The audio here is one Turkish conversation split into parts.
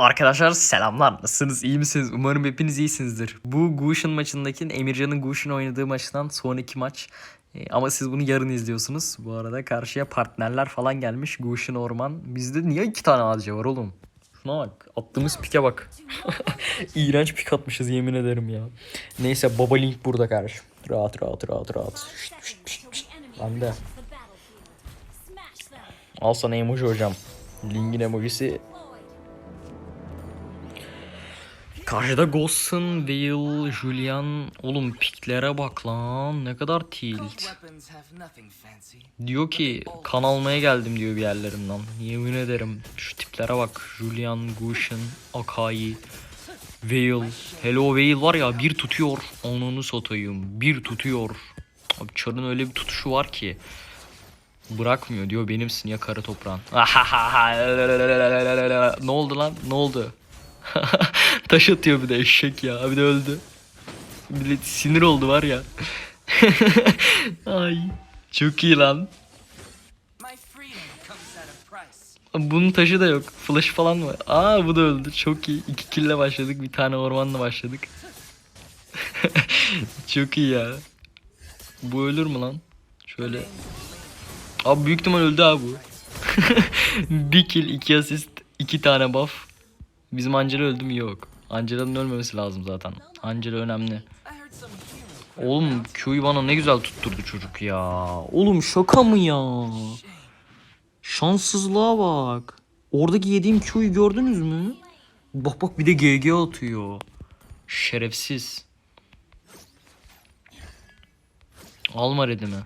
Arkadaşlar selamlar. Nasılsınız? İyi misiniz? Umarım hepiniz iyisinizdir. Bu Gushin maçındaki Emircan'ın Gushin oynadığı maçtan sonraki maç. Ee, ama siz bunu yarın izliyorsunuz. Bu arada karşıya partnerler falan gelmiş. Gushin Orman. Bizde niye iki tane ADC var oğlum? Şuna bak. Attığımız pike bak. İğrenç pik atmışız yemin ederim ya. Neyse Baba Link burada kardeşim. Rahat rahat rahat rahat. Şşt, şşt, şşt, şşt. Ben de. Al sana emoji hocam. Link'in emojisi Karşıda Ghost'un, Veil, Julian. Oğlum piklere bak lan. Ne kadar tilt. Diyor ki kan almaya geldim diyor bir yerlerinden. Yemin ederim. Şu tiplere bak. Julian, Gushin, Akai, Veil. Hello Veil var ya bir tutuyor. Onunu satayım. Bir tutuyor. Abi Char'ın öyle bir tutuşu var ki. Bırakmıyor diyor benimsin ya karı toprağın. ne oldu lan? Ne oldu? Taş atıyor bir de eşek ya. Bir de öldü. De sinir oldu var ya. Ay. Çok iyi lan. Bunun taşı da yok. Flash falan mı? Aa bu da öldü. Çok iyi. İki kille başladık. Bir tane ormanla başladık. Çok iyi ya. Bu ölür mü lan? Şöyle. Abi büyük ihtimal öldü abi bu. bir kill, iki asist, iki tane buff. Bizim Angela öldü mü? Yok. Angela'nın ölmemesi lazım zaten. Angela önemli. Oğlum Q'yu bana ne güzel tutturdu çocuk ya. Oğlum şaka mı ya? Şanssızlığa bak. Oradaki yediğim Q'yu gördünüz mü? Bak bak bir de GG atıyor. Şerefsiz. Alma redimi.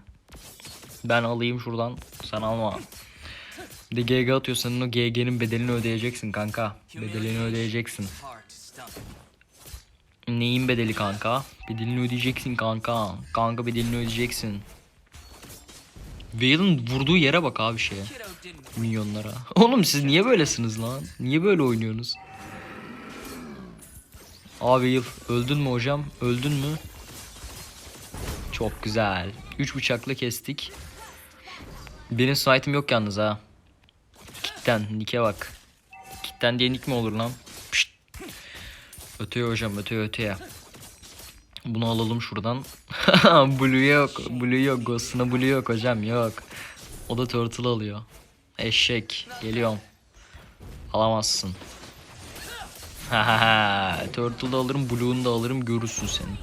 Ben alayım şuradan. Sen alma. Bir de GG atıyor. Senin o GG'nin bedelini ödeyeceksin kanka. Bedelini ödeyeceksin. Neyin bedeli kanka? Bedelini ödeyeceksin kanka. Kanka bedelini ödeyeceksin. Veil'in vurduğu yere bak abi şeye. Minyonlara. Oğlum siz niye böylesiniz lan? Niye böyle oynuyorsunuz? Abi Veil öldün mü hocam? Öldün mü? Çok güzel. 3 bıçakla kestik. Benim smite'im yok yalnız ha. Kickten. Nick'e bak. Kickten diye nick mi olur lan? Pişt. Öteye hocam öteye öteye. Bunu alalım şuradan. blue yok. Blue yok. Ghost'una blue yok hocam yok. O da turtle alıyor. Eşek. Geliyorum. Alamazsın. Turtle da alırım. Blue'unu da alırım. Görürsün senin.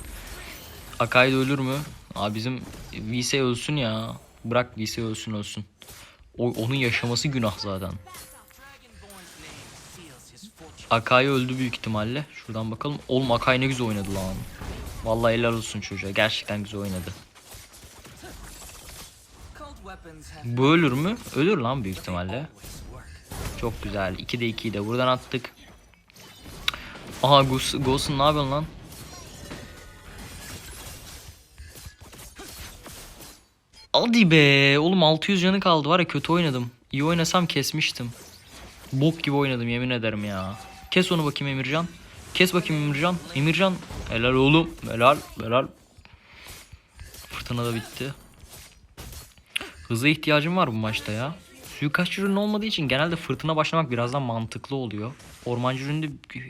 Akai de ölür mü? Abi bizim VS ölsün ya. Bırak VS ölsün ölsün. O, onun yaşaması günah zaten. Akai öldü büyük ihtimalle. Şuradan bakalım. Oğlum Akai ne güzel oynadı lan. Vallahi helal olsun çocuğa. Gerçekten güzel oynadı. Bu ölür mü? Ölür lan büyük ihtimalle. Çok güzel. 2'de 2'yi de buradan attık. Aha Gus, Ghost'un ne yapıyorsun lan? Hadi be. Oğlum 600 canı kaldı var ya kötü oynadım. İyi oynasam kesmiştim. Bok gibi oynadım yemin ederim ya. Kes onu bakayım Emircan. Kes bakayım Emircan. Emircan. Helal oğlum. Helal. Helal. Fırtına da bitti. Hıza ihtiyacım var bu maçta ya. Suikastçı ürünü olmadığı için genelde fırtına başlamak birazdan mantıklı oluyor. Ormancı üründe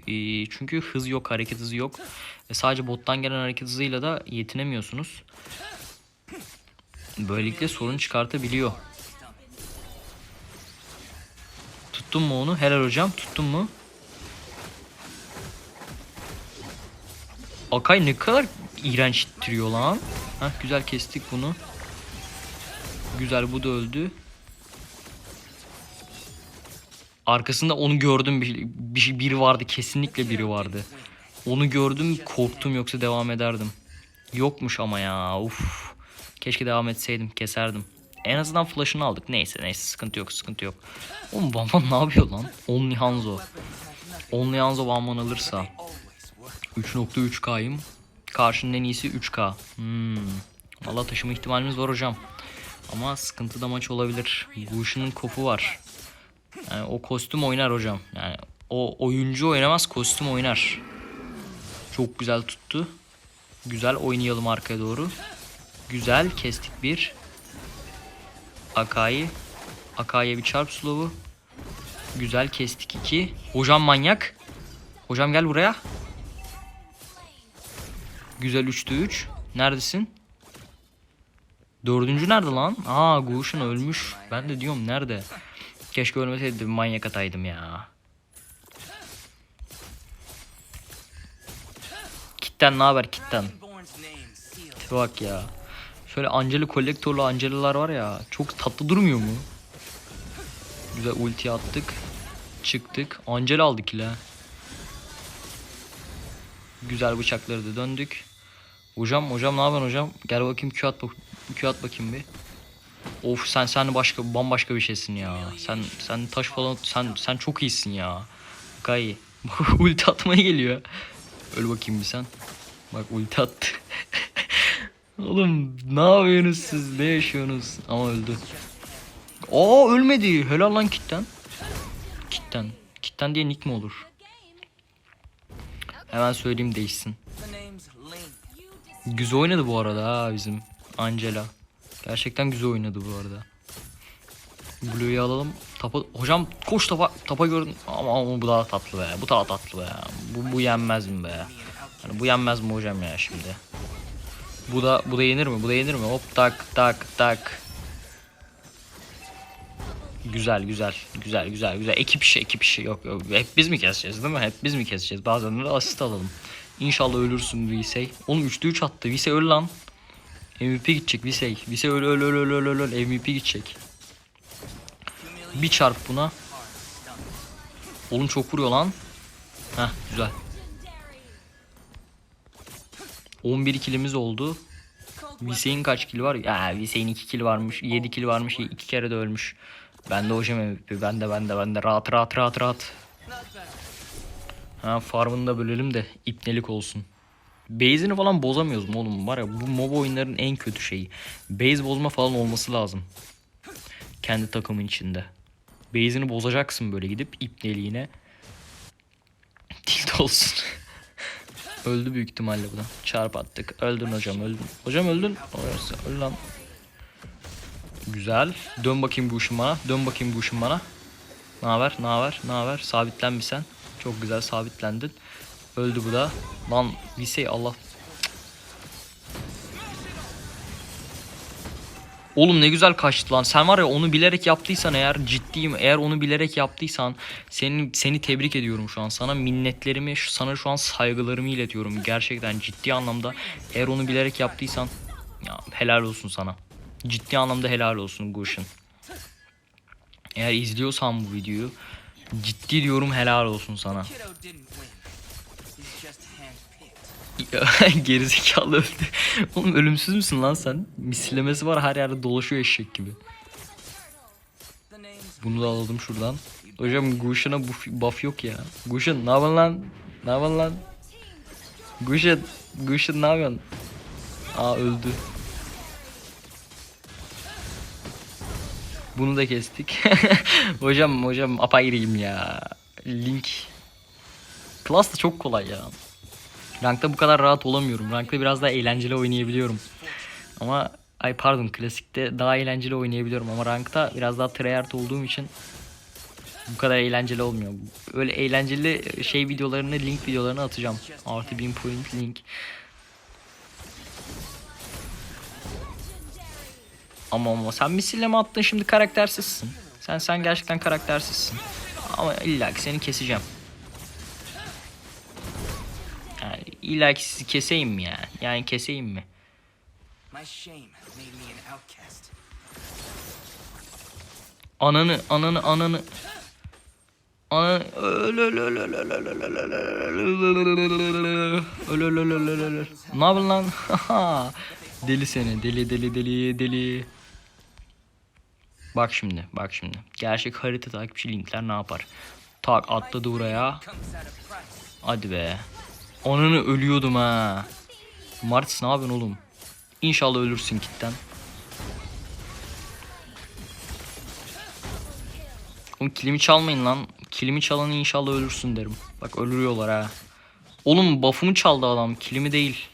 e, çünkü hız yok, hareket hızı yok. E, sadece bottan gelen hareket hızıyla da yetinemiyorsunuz. Böylelikle sorun çıkartabiliyor. Tuttun mu onu? Helal hocam. Tuttun mu? Akay ne kadar iğrenç ittiriyor lan. Heh, güzel kestik bunu. Güzel bu da öldü. Arkasında onu gördüm bir, bir biri vardı kesinlikle biri vardı. Onu gördüm korktum yoksa devam ederdim. Yokmuş ama ya uf. Keşke devam etseydim keserdim. En azından flash'ını aldık. Neyse neyse sıkıntı yok sıkıntı yok. Oğlum Vanman ne yapıyor lan? Only Hanzo. Only Hanzo Vanman alırsa. Always work. 3.3K'yım. Karşının en iyisi 3K. Hmm. Valla taşıma ihtimalimiz var hocam. Ama sıkıntı da maç olabilir. Gushin'in kopu var. Yani o kostüm oynar hocam. Yani o oyuncu oynamaz kostüm oynar. Çok güzel tuttu. Güzel oynayalım arkaya doğru. Güzel kestik bir. Akai'yi. Akai'ye bir çarp slow'u. Güzel kestik iki. Hocam manyak. Hocam gel buraya. Güzel 3'te 3. Neredesin? Dördüncü nerede lan? Aa Guşun ölmüş. Ben de diyorum nerede? Keşke ölmeseydi de bir manyak ataydım ya. Kitten ne haber kitten? Bak ya. Şöyle Angeli kolektörlü Angeli'ler var ya. Çok tatlı durmuyor mu? Güzel ulti attık. Çıktık. Angel aldık ile. Güzel bıçakları da döndük. Hocam hocam ne yapıyorsun hocam? Gel bakayım Q at, bak Q at bakayım bir. Of sen sen başka bambaşka bir şeysin ya. Sen sen taş falan sen sen çok iyisin ya. Gay. ulti atmaya geliyor. Öl bakayım bir sen. Bak ulti attı. Oğlum ne yapıyorsunuz siz? Ne yaşıyorsunuz? Ama öldü. Aa ölmedi. Helal lan kitten. Kitten. Kitten diye nick mi olur? Hemen söyleyeyim değişsin. Güzel oynadı bu arada ha bizim Angela. Gerçekten güzel oynadı bu arada. Blue'yu alalım. Tapa, hocam koş tapa, tapa gördün. Ama, ama bu daha tatlı be. Bu daha tatlı be. Bu, bu yenmez mi be? Yani bu yenmez mi hocam ya şimdi? Bu da bu da yenir mi? Bu da yenir mi? Hop tak tak tak. Güzel güzel güzel güzel güzel. Ekip işi ekip işi. Yok yok. Hep biz mi keseceğiz değil mi? Hep biz mi keseceğiz? Bazen de asist alalım. İnşallah ölürsün Visey. Oğlum 3'te 3 attı. Visey öl lan. MVP gidecek Visey. Visey öl öl öl öl öl öl. Öl MVP gidecek. Bir çarp buna. Oğlum çok vuruyor lan. Heh güzel 11 kilimiz oldu Visey'in kaç kill var? Ya Visey'in 2 kill varmış. 7 kill varmış. 2 kere de ölmüş. Ben de hocam MVP. Ben de ben de ben de rahat rahat rahat rahat. Ha farmını da bölelim de ipnelik olsun. Base'ini falan bozamıyoruz mu oğlum? Var ya bu MOBA oyunların en kötü şeyi. Base bozma falan olması lazım. Kendi takımın içinde. Base'ini bozacaksın böyle gidip ipneliğine. Tilt olsun. Öldü büyük ihtimalle bu da. Çarp attık. Öldün hocam öldün. Hocam öldün. Orası öl lan. Güzel. Dön bakayım bu ışın bana. Dön bakayım bu ışın bana. Ne haber? Ne haber? Ne haber? Sabitlen bir sen. Çok güzel sabitlendin. Öldü bu da. Lan Visey Allah. Oğlum ne güzel kaçtı lan. Sen var ya onu bilerek yaptıysan eğer ciddiyim. Eğer onu bilerek yaptıysan seni seni tebrik ediyorum şu an. Sana minnetlerimi, sana şu an saygılarımı iletiyorum. Gerçekten ciddi anlamda eğer onu bilerek yaptıysan ya helal olsun sana. Ciddi anlamda helal olsun Gushin. Eğer izliyorsan bu videoyu ciddi diyorum helal olsun sana. Gerizekalı öldü. Oğlum ölümsüz müsün lan sen? Misillemesi var her yerde dolaşıyor eşek gibi. Bunu da alalım şuradan. Hocam Gushin'a buff, yok ya. Gushin ne yapıyorsun lan? Ne yapıyorsun lan? Gushin, Gushin ne yapıyorsun? Aa öldü. Bunu da kestik. hocam hocam apayrıyım ya. Link. Class da çok kolay ya. Rankta bu kadar rahat olamıyorum. Rankta biraz daha eğlenceli oynayabiliyorum. Ama ay pardon klasikte daha eğlenceli oynayabiliyorum ama rankta biraz daha tryhard olduğum için bu kadar eğlenceli olmuyor. Öyle eğlenceli şey videolarını, link videolarını atacağım. Artı 1000 point link. Ama ama sen misille mi attın şimdi karaktersizsin. Sen sen gerçekten karaktersizsin. Ama illa ki seni keseceğim. İlla ki sizi keseyim mi yani? Yani keseyim mi? Ananı ananı ananı Ananı öl öl öl öl öl öl öl öl öl öl öl öl öl öl Ne yapıyorsun lan? deli seni deli deli deli deli Bak şimdi bak şimdi Gerçek harita takipçi linkler ne yapar? Tak atladı buraya. Hadi be Ananı ölüyordum ha Martis ne yapıyorsun oğlum? İnşallah ölürsün kitten Oğlum kilimi çalmayın lan. Kilimi çalanı inşallah ölürsün derim. Bak ölürüyorlar ha. Oğlum buff'ımı çaldı adam. Kilimi değil.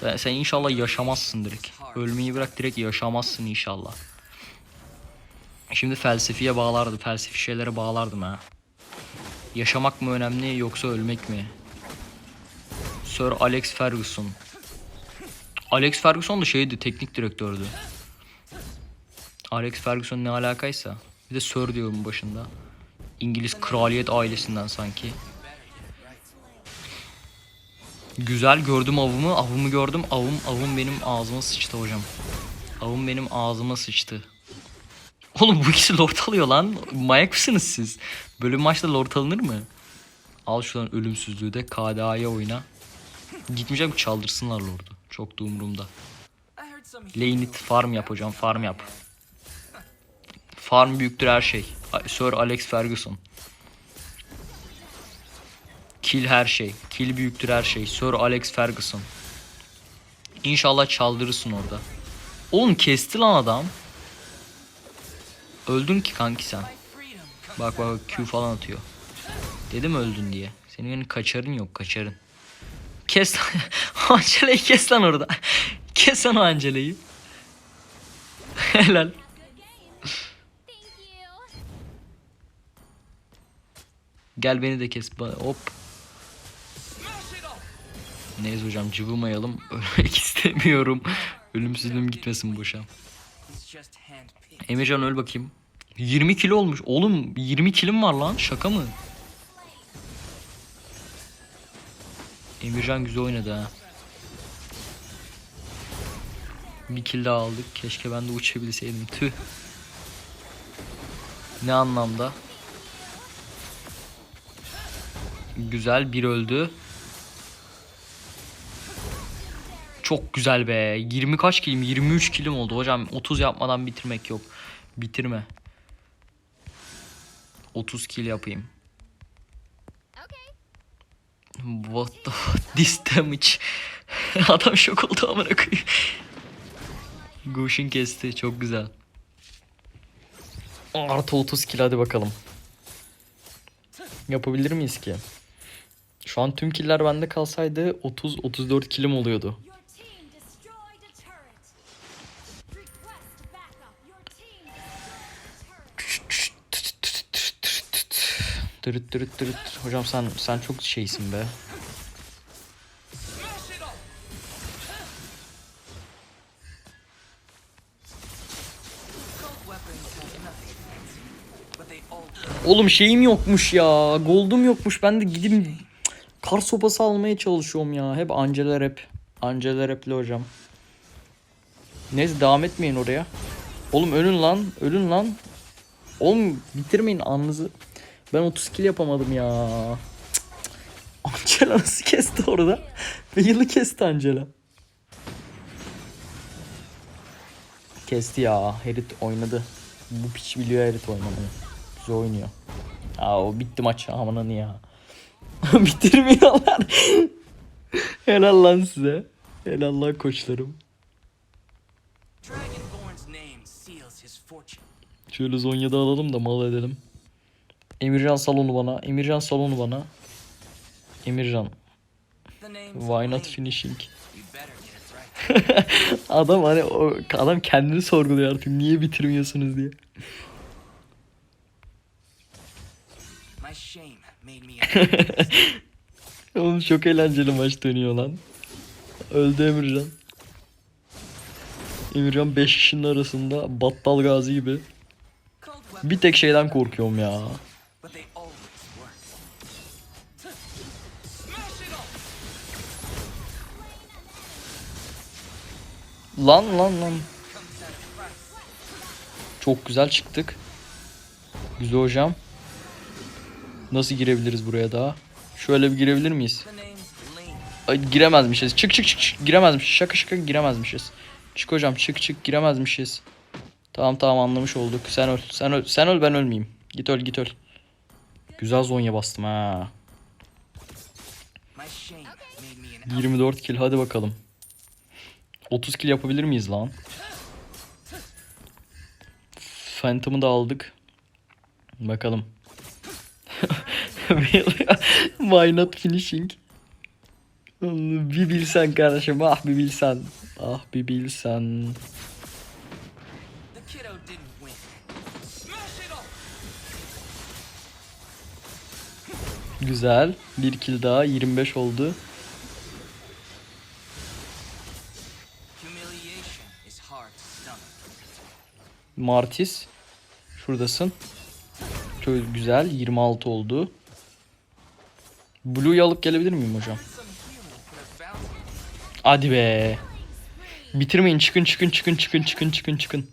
Sen, sen inşallah yaşamazsın direkt. Ölmeyi bırak direkt yaşamazsın inşallah. Şimdi felsefeye bağlardı. Felsefi şeylere bağlardım ha. Yaşamak mı önemli yoksa ölmek mi? Sir Alex Ferguson. Alex Ferguson da şeydi, teknik direktördü. Alex Ferguson ne alakaysa. Bir de Sir diyorum başında. İngiliz kraliyet ailesinden sanki. Güzel gördüm avımı. Avımı gördüm. Avım avım benim ağzıma sıçtı hocam. Avım benim ağzıma sıçtı. Oğlum bu ikisi lord alıyor lan. Manyak mısınız siz? Böyle maçta lord alınır mı? Al şuradan ölümsüzlüğü de KDA'ya oyna. Gitmeyeceğim çaldırsınlar lordu. Çok da umurumda. I heard some Lane it farm yap hocam farm yap. Farm büyüktür her şey. Sir Alex Ferguson. Kill her şey. Kill büyüktür her şey. Sir Alex Ferguson. İnşallah çaldırırsın orada. Oğlum kesti lan adam. Öldün ki kanki sen. Bak bak Q falan atıyor. Dedim öldün diye. Senin yani kaçarın yok kaçarın. Kes lan. Angela'yı kes lan orada. Kes lan o Angela'yı. Helal. Gel beni de kes. Hop. Neyse hocam cıvımayalım. Ölmek istemiyorum. Ölümsüzlüğüm gitmesin boşa. Emircan öl bakayım. 20 kilo olmuş. Oğlum 20 kilim var lan. Şaka mı? Emircan güzel oynadı ha. Bir kill daha aldık. Keşke ben de uçabilseydim. Tüh. Ne anlamda? Güzel bir öldü. Çok güzel be. 20 kaç kilim? 23 kilim oldu hocam. 30 yapmadan bitirmek yok. Bitirme. 30 kill yapayım. What the this damage. Adam şok oldu amına koyayım. Gushin kesti. Çok güzel. Artı 30 kill hadi bakalım. Yapabilir miyiz ki? Şu an tüm killer bende kalsaydı 30-34 kilim oluyordu. Turret. Dırıt dırıt dırıt. Hocam sen sen çok şeysin be. Oğlum şeyim yokmuş ya. Gold'um yokmuş. Ben de gidip kar sopası almaya çalışıyorum ya. Hep Angela Rap. Angela Rap'li hocam. Neyse devam etmeyin oraya. Oğlum ölün lan. Ölün lan. Oğlum bitirmeyin anınızı. Ben 30 kill yapamadım ya. Cık cık. Angela nasıl kesti orada? Yılı kesti Angela. Kesti ya. Herit oynadı. Bu piç biliyor Herit oynamayı. Güzel oynuyor. Aa o bitti maç amanın ya. Bitirmiyorlar. Helal lan size. Helal lan koçlarım. Şöyle Zonya'da alalım da mal edelim. Emircan salonu bana. Emircan salonu bana. Emircan. Why not finishing? Adam hani o adam kendini sorguluyor artık niye bitirmiyorsunuz diye. Oğlum çok eğlenceli maç dönüyor lan. Öldü Emircan. Emircan 5 kişinin arasında battal gazi gibi. Bir tek şeyden korkuyorum ya. Lan lan lan. Çok güzel çıktık. Güzel hocam. Nasıl girebiliriz buraya daha? Şöyle bir girebilir miyiz? Ay, giremezmişiz. Çık çık çık çık. Giremezmişiz. Şaka şaka giremezmişiz. Çık hocam çık çık giremezmişiz. Tamam tamam anlamış olduk. Sen öl. Sen öl. Sen öl ben ölmeyeyim. Git öl git öl. Güzel zonya bastım ha. My shame made me an 24 kill hadi bakalım. 30 kill yapabilir miyiz lan? Phantom'ı da aldık. Bakalım. Why not finishing? Bir bilsen kardeşim ah bir bilsen. Ah bir bilsen. Güzel. Bir kill daha 25 oldu. Martis. Şuradasın. Çok güzel. 26 oldu. Blue'yu alıp gelebilir miyim hocam? Hadi be. Bitirmeyin. Çıkın çıkın çıkın çıkın çıkın çıkın çıkın.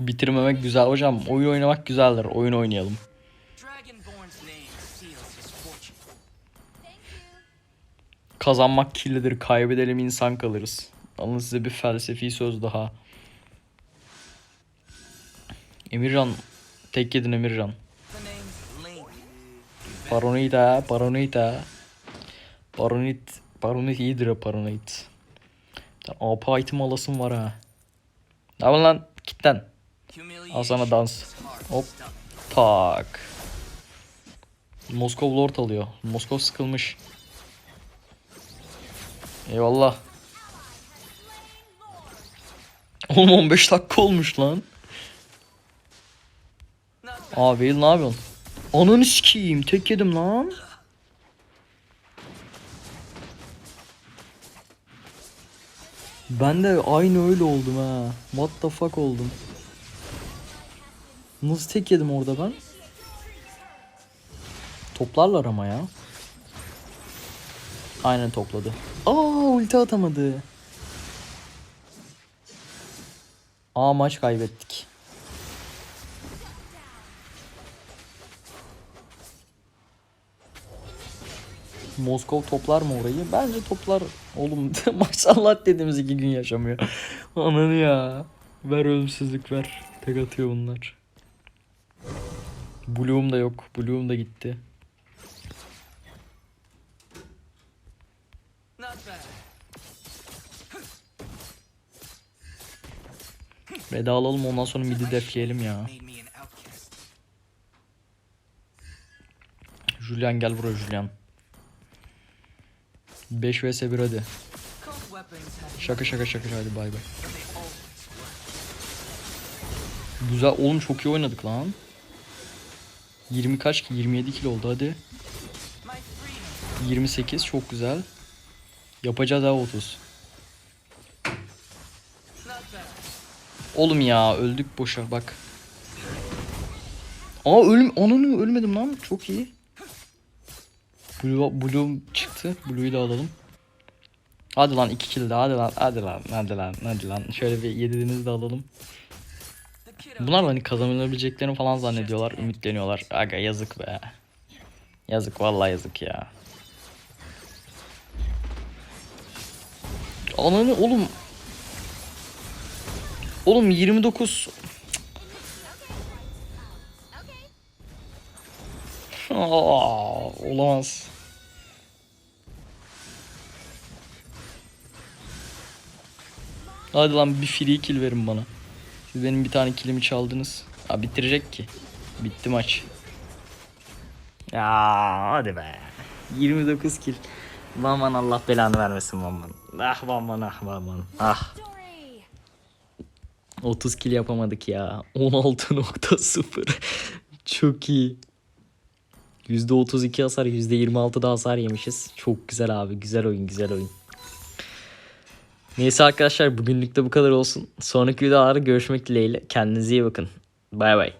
Bitirmemek güzel hocam. Oyun oynamak güzeldir. Oyun oynayalım. Kazanmak kirlidir. Kaybedelim insan kalırız. Alın size bir felsefi söz daha. Emircan. Tek yedin Emircan. The name's Link. Paranoid ha. Paranoid ha. Paranoid. Paranoid iyidir. Bir tane AP item alasım var ha. Ne yapın lan? Kitten. Al sana dans. Hop. Tak. Moskov Lord alıyor. Moskov sıkılmış. Eyvallah. Oğlum 15 dakika olmuş lan. Abi ne yapıyorsun? Ananı sikeyim tek yedim lan. Ben de aynı öyle oldum ha. What the fuck oldum. Nasıl tek yedim orada ben? Toplarlar ama ya. Aynen topladı. Aa ulti atamadı. Aa maç kaybettik. Moskov toplar mı orayı? Bence toplar. Oğlum maşallah dediğimiz iki gün yaşamıyor. Ananı ya. Ver ölümsüzlük ver. Tek atıyor bunlar. Blue'um da yok. Blue'um da gitti. Veda alalım ondan sonra midi defleyelim ya. Julian gel buraya Julian. 5 vs 1 hadi. Şaka şaka şaka hadi bay bay. Güzel oğlum çok iyi oynadık lan. 20 kaç ki 27 kilo oldu hadi. My freedom 28 çok güzel. Yapacağız ha 30. not bad. Oğlum ya öldük boşa bak. Aa ölüm ananı ölmedim lan çok iyi. Blue, Blue çıktı. Blue'yu da alalım. Hadi lan 2 kill daha hadi lan hadi lan hadi lan hadi lan. Şöyle bir yediğinizi de alalım. Bunlar hani kazanabileceklerini falan zannediyorlar, ümitleniyorlar. Aga yazık be. Yazık vallahi yazık ya. Ananı oğlum. Oğlum 29. Aa, olamaz. Hadi lan bir free kill verin bana. Siz benim bir tane killimi çaldınız. Ha bitirecek ki. Bitti maç. Ya hadi be. 29 kill. Vaman Allah belanı vermesin vaman. Ah vaman ah vaman. Ah. Victory. 30 kill yapamadık ya. 16.0. Çok iyi. %32 hasar, %26 da hasar yemişiz. Çok güzel abi. Güzel oyun, güzel oyun. Neyse arkadaşlar bugünlük de bu kadar olsun. Sonraki videolarda görüşmek dileğiyle. Kendinize iyi bakın. Bay bay.